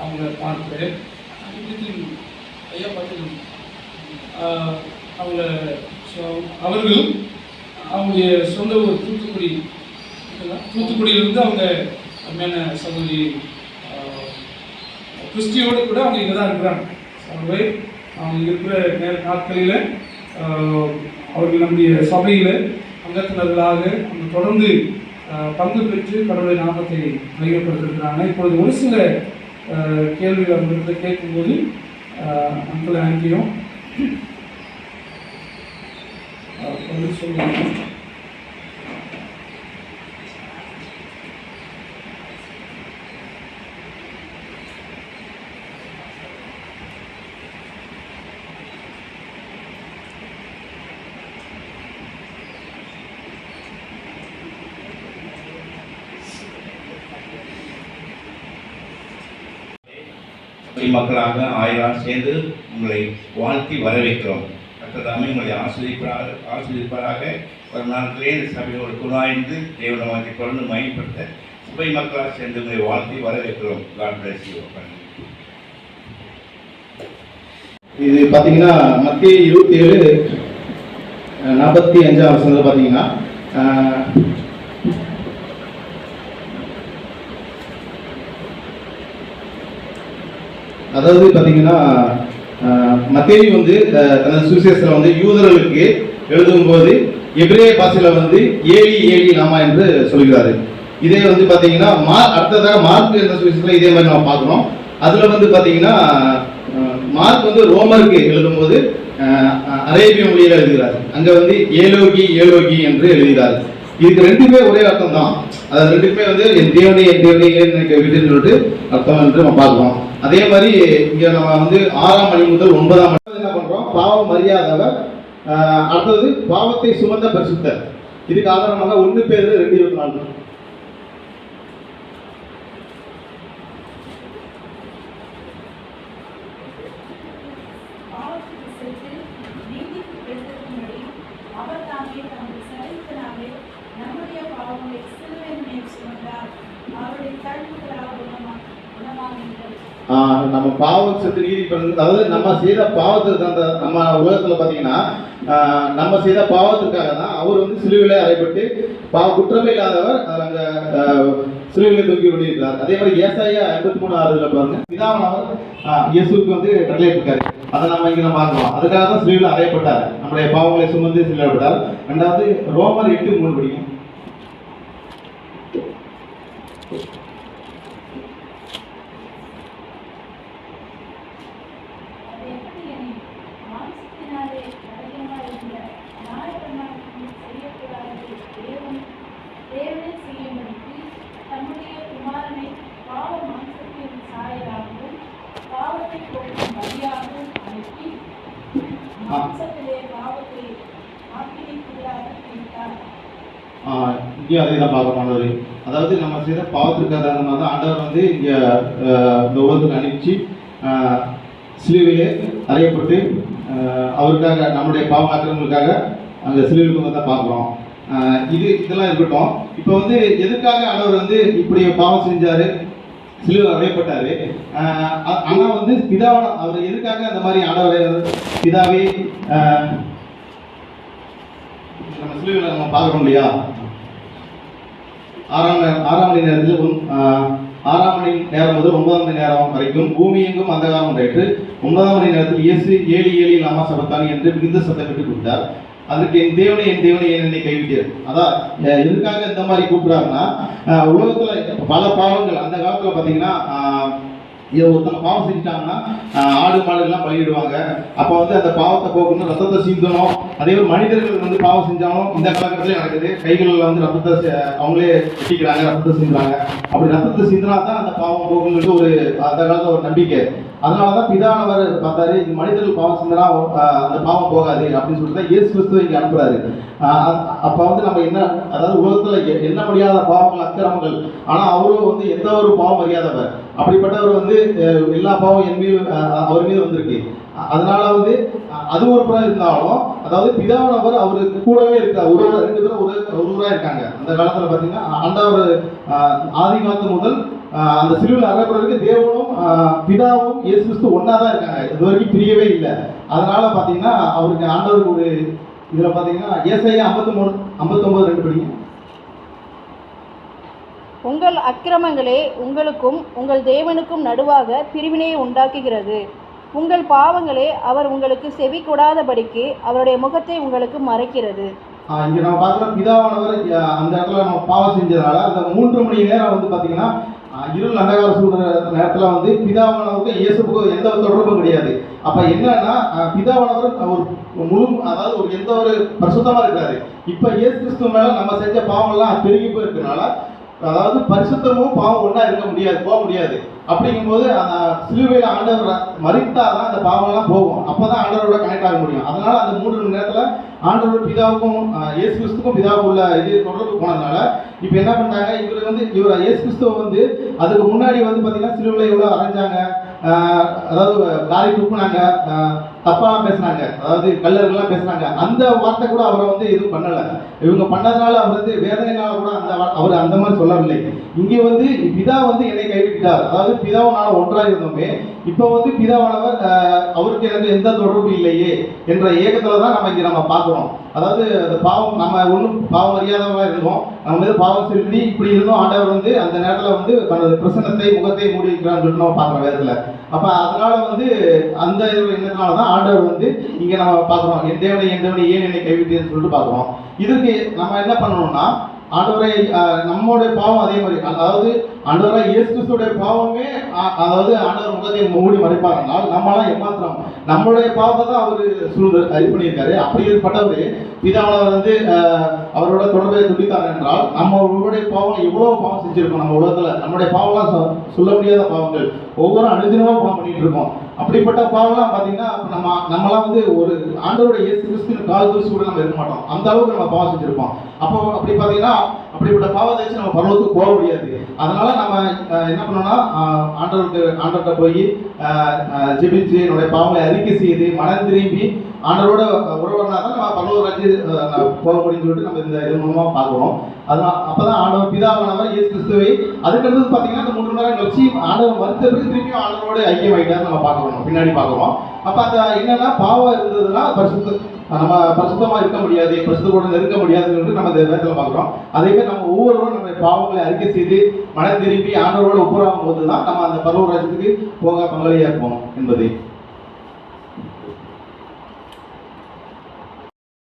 அவங்கள பார்க்கிறேன் இப்படி ஐயா பார்த்து அவங்கள அவங்க அவர்களும் அவங்க சொந்த ஊர் தூத்துக்குடி தூத்துக்குடியிலிருந்து அவங்க அருமையான சகோதரி கிறிஸ்டியோடு கூட அவங்க இங்கே தான் இருக்கிறாங்க. ஆகவே அவங்க இருக்கிற நேர நாட்களில் அவர்கள் நம்முடைய சபையில் அங்கத்தினர்களாக அவங்க தொடர்ந்து பங்கு பெற்று கடவுளை நாமத்தை மையப்படுத்திருக்கிறாங்க. இப்பொழுது ஒரு சில கேள்வி அவங்கள்ட்ட கேட்கும்போது அங்கிள் ஆண்டியும் பதில் சொல்லுவாங்க மக்களாக ஆயிரம் சேர்ந்து உங்களை வாழ்த்தி வரவேற்கிறோம். கத்ததாமே உங்களை ஆசிரியப்பாக ஆசிரியப்பாராக ஒரு நாட்களே இந்த சபையோடு துணாய்ந்து தேவனமாக்கி தொடர்ந்து மயப்படுத்த சபை மக்களாக சேர்ந்து உங்களை வாழ்த்தி வரவேற்கிறோம். காட் பிளஸ் யூ இது பார்த்தீங்கன்னா மத்திய இருபத்தி ஏழு நாற்பத்தி அஞ்சாம் வருஷத்தில் பார்த்தீங்கன்னா அதாவது பார்த்தீங்கன்னா மத்தேவி வந்து தனது சுவிசேஷத்தில் வந்து யூதர்களுக்கு எழுதும்போது எபிரே பாஷையில் வந்து ஏழி ஏழி நாமா என்று சொல்கிறாரு. இதே வந்து பார்த்தீங்கன்னா மா அடுத்ததாக மார்க் என்ற சுவிசேஷத்தில் இதே மாதிரி நம்ம பார்க்குறோம் அதில் வந்து பார்த்தீங்கன்னா மார்க் வந்து ரோமருக்கு எழுதும்போது அரேபிய மொழியில் எழுதுகிறார். அங்கே வந்து ஏலோகி ஏலோகி என்று எழுதுகிறார். இதுக்கு ரெண்டுமே ஒரே அர்த்தம் தான் அது ரெண்டுமே வந்து என் தேவனே என் தேவனை ஏன் எனக்கு சொல்லிட்டு அர்த்தம் என்று நம்ம பார்க்கலாம். அதே மாதிரி இங்க நம்ம வந்து ஆறாம் மணி முதல் ஒன்பதாம் மணி என்ன பண்றோம்? பாவம் மரியாதவர் அடுத்தது பாவத்தை சுமந்த பரிசுத்தர். இதுக்கு ஆதாரமாக ஒன்று பேர் ரெண்டு இருபத்தி நாலு நம்முடைய பாவங்களை சிலுவையின் மேல் சுமந்தார். அவருடைய தழுவுகளாக நம்ம பாவம் செத்து நீதி அதாவது நம்ம செய்த பாவத்துக்கு அந்த நம்ம உலகத்தில் பார்த்தீங்கன்னா நம்ம செய்த பாவத்துக்காக தான் அவர் வந்து சிலுவையில அறைப்பட்டு பாவ குற்றமே இல்லாதவர் அதில் அங்க தூக்கி விடுகிறார் அதே மாதிரி ஏசாயா ஐம்பத்தி மூணு ஆறுல பாருங்க. பிதாவானவர் ஆஹ், இயேசுவுக்கு வந்து கட்டளையிட்டிருக்காரு அதை நம்ம இங்கே நம்ம பார்க்கலாம். அதுக்காக தான் சிலுவையில அறையப்பட்டார். நம்முடைய பாவங்களை சுமந்து சிலுவைப்பட்டார் ரெண்டாவது ரோமர் எட்டு மூணு படிக்கும் இங்கேயும் அதே தான் பார்க்க மாணவர் அதாவது நம்ம செய்த பாவத்திற்காக தான் ஆண்டவர் வந்து இங்கே இந்த உலகத்துக்கு அனுப்பிச்சு ஆஹ் சிலுவையிலே அறையப்பட்டு அவருக்காக நம்முடைய பாவ ஆக்கிரங்களுக்காக அங்கே சிலுவைக்கு வந்து தான் பார்க்குறோம். இது இதெல்லாம் இருக்கட்டும். இப்போ வந்து எதுக்காக ஆண்டவர் வந்து இப்படி பாவம் செஞ்சார்? சிலுவை அறையப்பட்டாரு ஆஹ் வந்து பிதாவோட அவர் எதுக்காக அந்த மாதிரி ஆண்டவர் பிதாவே ஆஹ் நம்ம சிலுவையில் நம்ம பார்க்குறோம் இல்லையா? ஆறாம் ஆறாம் மணி நேரத்தில் ஆஹ், ஆறாம் மணி நேரம் முதல் ஒன்பதாம் மணி நேரம் வரைக்கும் பூமி எங்கும் அந்தகாரம் உண்டாயிற்று. ஒன்பதாம் மணி நேரத்தில் இயேசு ஏழி ஏழி லாமா சபத்தான் என்று மிகுந்த சத்தமிட்டு கொடுத்தார். அதுக்கு என் தேவனை என் தேவனை என்னை கைவிட்டீர். அதான் எதுக்காக இந்த மாதிரி கூப்பிடுறாருன்னா உலகத்தில் உலகத்துல பல பாவங்கள் அந்த காலத்துல பாத்தீங்கன்னா ஆஹ், இதை பாவம் செஞ்சுட்டாங்கன்னா ஆடு மாடுகள்லாம் பலியிடுவாங்க. அப்போ வந்து அந்த பாவத்தை போக்கணும் ரத்தத்தை சீந்தணும். அதே மாதிரி மனிதர்கள் வந்து பாவம் செஞ்சாலும் இந்த காலகட்டத்தில் நடக்குது. கைகளில் வந்து ரத்தத்தை அவங்களே வெட்டிக்கிறாங்க ரத்தத்தை சிந்துறாங்க. அப்படி ரத்தத்தை சிந்தினா தான் அந்த பாவம் போகுங்கிறது ஒரு அந்த காலத்தில் ஒரு நம்பிக்கை. அதனால தான் பிதானவர் பார்த்தாரு இது மனிதர்கள் பாவம் செஞ்சனா அந்த பாவம் போகாது அப்படின்னு சொல்லிட்டு தான் இயேசு கிறிஸ்துவ இங்கே அனுப்புறாரு. அப்போ அப்ப வந்து நம்ம என்ன அதாவது உலகத்துல எ- முடியாத பாவங்கள் அக்கிரமங்கள் ஆனா அவரும் வந்து எந்த ஒரு பாவம் அறியாதவர். அப்படிப்பட்டவர் வந்து எல்லா பாவம் என் மீது அவர் மீது வந்திருக்கு. அதனால வந்து அது ஒரு புறம் இருந்தாலும் அதாவது பிதாவானவர் அவருக்கு கூடவே இருக்கார். ஒரு ரெண்டு பேரும் ஒரு ஒருவராக இருக்காங்க. அந்த காலத்தில் பார்த்தீங்கன்னா ஆண்டவர் ஒரு ஆதி காலத்து முதல் அந்த சிலுவையில் அறையப்படுறதுக்கு தேவனும் பிதாவும் இயேசு கிறிஸ்து ஒன்றா தான் இருக்காங்க. இது வரைக்கும் பிரியவே இல்லை. அதனால பார்த்தீங்கன்னா அவருக்கு ஆண்டவருக்கு ஒரு இதில் பார்த்தீங்கன்னா ஏசையா ஐம்பத்தி மூணு ஐம்பத்தொம்பது ரெண்டு படிங்க. உங்கள் அக்கிரமங்களே உங்களுக்கும் உங்கள் தேவனுக்கும் நடுவாக பிரிவினையை உண்டாக்குகிறது. உங்கள் பாவங்களே அவர் உங்களுக்கு செவி கொடாதபடிக்கு அவருடைய முகத்தை உங்களுக்கு மறைக்கிறது. இங்க நம்ம பார்க்கலாம் பிதாவானவர் அந்த இடத்துல நம்ம பாவம் செஞ்சதுனால அந்த மூன்று மணி நேரம் வந்து பார்த்தீங்கன்னா இருள் அந்தகார சூழ்நிலை நேரத்தில் வந்து பிதாவானவருக்கும் இயேசுக்கும் எந்த ஒரு தொடர்பும் கிடையாது. அப்போ என்னன்னா ஆஹ் பிதாவானவர் ஒரு முழு அதாவது ஒரு எந்த ஒரு பரிசுத்தமா இருக்காரு இப்போ இயேசு கிறிஸ்துவ மேலே நம்ம செஞ்ச பாவம்லாம் பெருகி போயிருக்கனால அதாவது பரிசுத்தமும் பாவம் ஒன்றா இருக்க முடியாது போக முடியாது. அப்படிங்கும்போது அந்த சிலுவையில் ஆண்டவர் மறித்தாதான் அந்த பாவம்லாம் போகும். அப்போ தான் ஆண்டவரோட கனெக்ட் ஆக முடியும். அதனால் அந்த மூன்று மணி நேரத்தில் ஆண்டவர் பிதாவுக்கும் இயேசு கிறிஸ்துக்கும் பிதாவுக்கும் உள்ள இது தொடர்பு போனதுனால இப்போ என்ன பண்ணாங்க இவர் வந்து இவர் இயேசு கிறிஸ்துவ வந்து அதுக்கு முன்னாடி வந்து பார்த்தீங்கன்னா சிலுவையில் எவ்வளோ அரைஞ்சாங்க. அதாவது காரி துப்புனாங்க. தப்பாலாம் பேசுனாங்க அதாவது கல்லர்கள்லாம் பேசுனாங்க அந்த வார்த்தை கூட அவரை வந்து எதுவும் பண்ணல. இவங்க பண்ணதுனால அவர் வந்து வேதனைனால கூட அந்த அவர் அந்த மாதிரி சொல்லவில்லை. இங்கே வந்து பிதா வந்து என்னை கைவிட்டார். அதாவது பிதாவனால ஒன்றாக இருந்தோமே இப்போ வந்து பிதாவானவர் அவருக்கு எனக்கு எந்த தொடர்பு இல்லையே என்ற ஏக்கத்தில் தான் நம்ம இங்கே நம்ம பார்க்குறோம். அதாவது அந்த பாவம் நம்ம ஒன்றும் பாவம் அறியாதவங்களா இருந்தோம் நம்ம வந்து பாவம் செலுத்தி இப்படி இருந்தோம். ஆண்டவர் வந்து அந்த நேரத்தில் வந்து தனது பிரசன்னத்தை முகத்தை மூடி இருக்கிறான்னு சொல்லிட்டு நம்ம பார்க்குறோம் வேதத்தில். அப்போ அதனால வந்து அந்த இது தான் ஆண்டவர் வந்து இங்கே நம்ம பார்க்குறோம் என் தேவனை என் தேவனை ஏன் என்னை கைவிட்டேன்னு சொல்லிட்டு பார்க்குறோம். இதுக்கு நம்ம என்ன பண்ணணும்னா ஆண்டவரை நம்மளுடைய பாவம் அதே மாதிரி. அதாவது ஆண்டவரை இயேசு கிறிஸ்துடைய பாவமே அதாவது ஆண்டவர் முகத்தை மூடி மறைப்பாருனால் நம்மளாம் ஏமாத்திரம் நம்மளுடைய பாவத்தை தான் அவர் சூழ்ந்து இது பண்ணியிருக்காரு. அப்படிப்பட்டவர் பிதாவானவர் வந்து அவரோட தொடர்பை துடித்தார் என்றால் நம்மளுடைய பாவம் எவ்வளவு பாவம் செஞ்சிருக்கோம் நம்ம உலகத்துல. நம்மளுடைய பாவம்லாம் சொல்ல முடியாத பாவங்கள். ஒவ்வொரு அனுதினமும் பாவம் பண்ணிட்டு இருக்கோம். அப்படிப்பட்ட பாவெல்லாம் பார்த்தீங்கன்னா நம்ம நம்மளாம் வந்து ஒரு ஆண்டவருடைய இயேசு கிறிஸ்துவின் கால் தூசி கூட நம்ம இருக்க மாட்டோம். அந்த அளவுக்கு நம்ம பாவம் செஞ்சிருப்போம். அப்போ அப்படி பார்த்தீங்கன்னா அப்படிப்பட்ட பாவத்தை வச்சு நம்ம பரவத்துக்கு போக முடியாது. அதனால நம்ம என்ன பண்ணோம்னா ஆண்டவருக்கு ஆண்டவர்கிட்ட போய் ஜெபிச்சு என்னுடைய பாவங்களை அறிக்கை செய்து மனம் திரும்பி ஆண்டரோட உறவுனா தான் நம்ம பரலோக ராஜ்ய போக முடியும்னு சொல்லிட்டு நம்ம இந்த இது மூலமாக பார்க்குறோம். அதனால அப்பதான் ஆண்டவர் பிதாவானவர் இயேசு கிறிஸ்துவை அதுக்கடுத்து பார்த்தீங்கன்னா அந்த மூன்று நேரம் கழிச்சு ஆண்டவர் மறுத்த பிறகு திருப்பியும் ஆண்டவரோட ஐக்கியம் ஆகிட்டார் நம்ம பார்க்குறோம். பின்னாடி பார்க்குறோம். அப்போ அந்த என்னென்னா பாவம் இருந்ததுன்னா பரிசுத்த நம்ம பிரசுத்தமாக இருக்க முடியாது பரிசுத்தோட நெருக்க முடியாதுன்னு நம்ம இந்த நேரத்தில் பார்க்குறோம். அதே மாதிரி நம்ம ஒவ்வொருவரும் நம்ம பாவங்களை அறிக்கை செய்து மனம் திரும்பி ஆண்டவரோட ஒப்புறாகும் போது தான் நம்ம அந்த பரவ ராஜ்யத்துக்கு போக பங்களியாக இருப்போம் என்பதை.